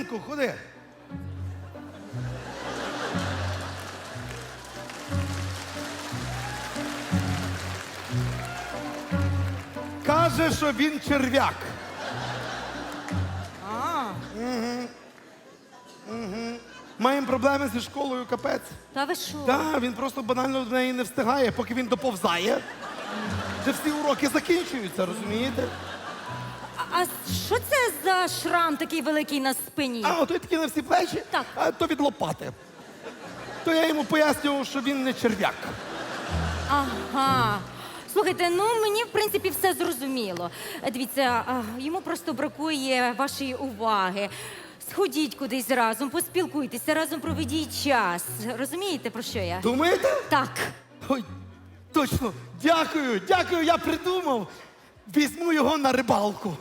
синку, ходи. Каже, що він черв'як. А, Маємо проблеми зі школою, капець. та ви що? Так, він просто банально в неї не встигає, поки він доповзає. Вже всі уроки закінчуються, розумієте? А що це за шрам такий великий на спині? А, ото такі на всі плечі, Так. а то від лопати. То я йому пояснював, що він не черв'як. Ага. Слухайте, ну мені в принципі все зрозуміло. Дивіться, а, йому просто бракує вашої уваги. Сходіть кудись разом, поспілкуйтеся, разом проведіть час. Розумієте, про що я? Думаєте? Так. Ой, точно. Дякую, дякую, я придумав. Візьму його на рибалку.